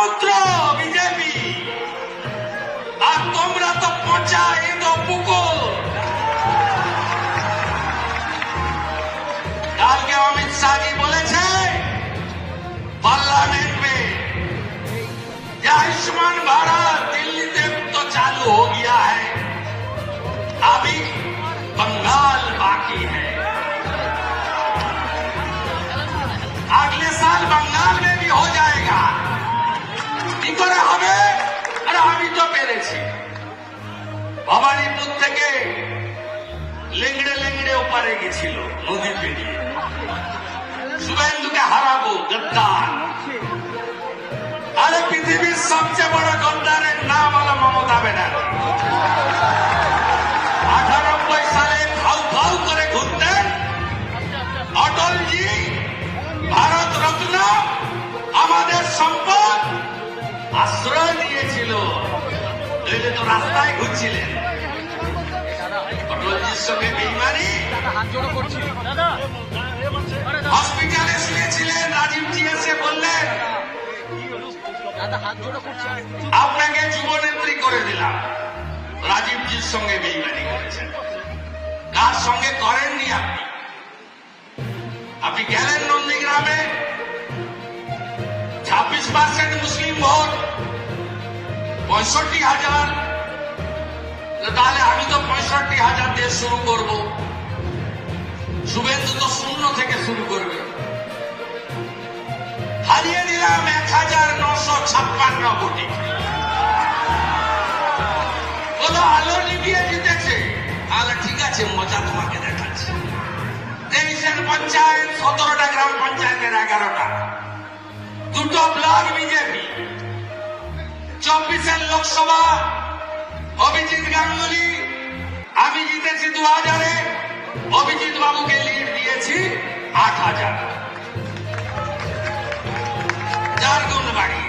সমুদ্র বিজেপি। আর তোমরা তো পচা ইন্দো পুকুর। কালকে অমিত শাহ নদী পেরিয়ে শুভেন্দুকে হারাবো গদ্দার আরে পৃথিবীর সবচেয়ে বড় গদ্দারের নাম হলো মমতা ব্যানার্জি। আটানব্বই সালে ফাউ ফাউ করে ঘুরতেন। অটলজি ভারত রত্ন, আমাদের সম্পদ আশ্রয় দিয়েছিল। তো রাস্তায় ঘুরছিলেন। সঙ্গে বেইমানি। হসপিটালে শুয়েছিলেন রাজীবজি এসে বললেন আপনাকে যুবনেত্রী করে দিলাম। রাজীবজির সঙ্গে বেইমানি করেছেন। কার সঙ্গে করেননি আপনি? আপনি গেলেন নন্দীগ্রামে। ছাব্বিশ পার্সেন্ট মুসলিম ভোট। পঁয়ষট্টি হাজার তাহলে আমি তো পঁয়ষট্টি হাজার দিয়ে শুরু করব। শুভেন্দু তো শূন্য থেকে শুরু করবে। হারিয়ে দিলাম এক হাজার নশো ছাপ্পান্ন কোটি। আলো নিভিয়ে জিতেছে। তাহলে ঠিক আছে, মজা তোমাকে দেখাচ্ছি। তেইশের পঞ্চায়েত, সতেরোটা গ্রাম পঞ্চায়েতের এগারোটা। দুটো ব্লক বিজেপি। চব্বিশের লোকসভা অভিজিৎ গাঙ্গুলি, আমি জিতেছি দু হাজারে। অভিজিৎ বাবুকে লিড দিয়েছি আট হাজার। যার গুণ বাড়ি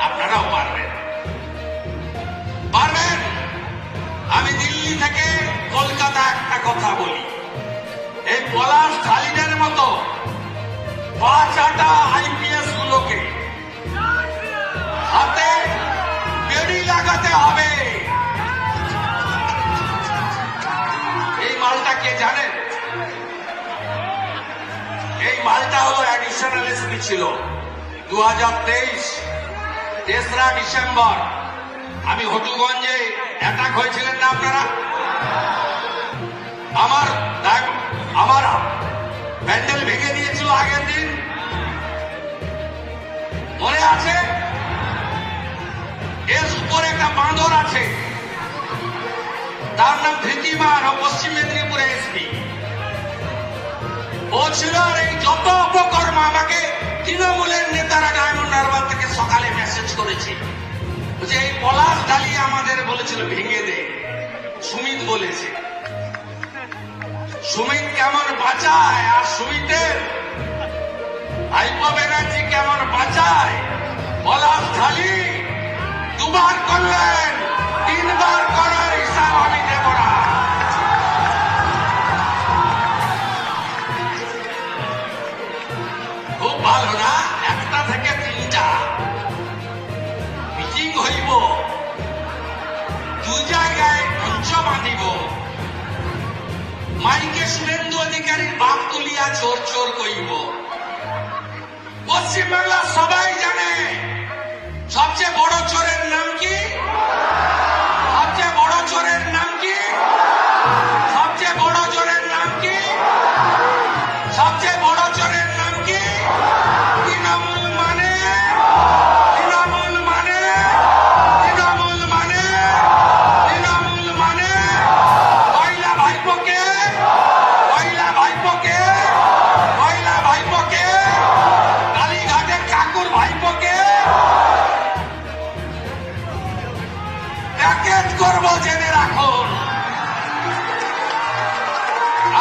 আপনারাও পারবেন। পারবেন? আমি দিল্লি থেকে কলকাতা একটা কথা বলি। এই পলাশ খালিদের মতো পাঁচ আটা জানেন? এই মালটা হলো অ্যাডিশনাল এসপি ছিল দু হাজার তেইশ, তেসরা ডিসেম্বর। আমি হটুগঞ্জে অ্যাটাক হয়েছিলেন না আপনারা? আমার আমার প্যান্ডেল ভেঙে দিয়েছিল আগের দিন। মনে আছে? এর উপরে একটা বাঁদর আছে। তার নাম ধৃতিমান পশ্চিম মেদিনীপুরে আর এই যত অপকর্ম আমাকে তৃণমূলের নেতারা ডায়মন্ড হারবার থেকে সকালে মেসেজ করেছে। যে এই পলাশ ডালি আমাদের বলেছিল, ভেঙে দে। সুমিত বলেছে। সুমিত কেমন বাঁচায় আর সুমিতের? আইপ ব্যানার্জি কেমন বাঁচায়? পলাশ ঢালি, দুবার করলেন, তিনবার করার বাঁধিব মাইকে শুভেন্দু অধিকারীর বাপ তুলিয়া চোর চোর কইব পশ্চিমবাংলা সবাই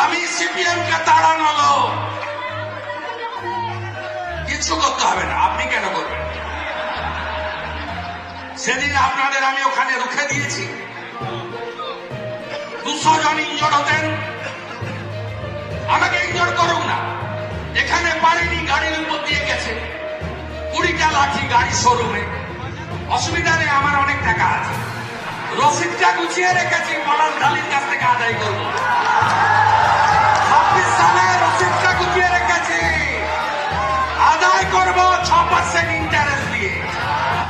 আমি সিপিএম কে তাড়ানো লোক। কিছু করতে হবে না, আপনি কেন করবেন? সেদিন আপনাদের আমি ওখানে রুখে দিয়েছি। দুশো জন ইঞ্জোর হতেন। আমাকে ইঞ্জোর করুক না। এখানে পারিনি গাড়ির উপর দিয়ে গেছে। কুড়িটা লাঠি গাড়ি শোরুমে অসুবিধা নেই, আমার অনেক টাকা আছে। রসিদটা গুছিয়ে রেখেছি পলাশ ঢালির কাছ থেকে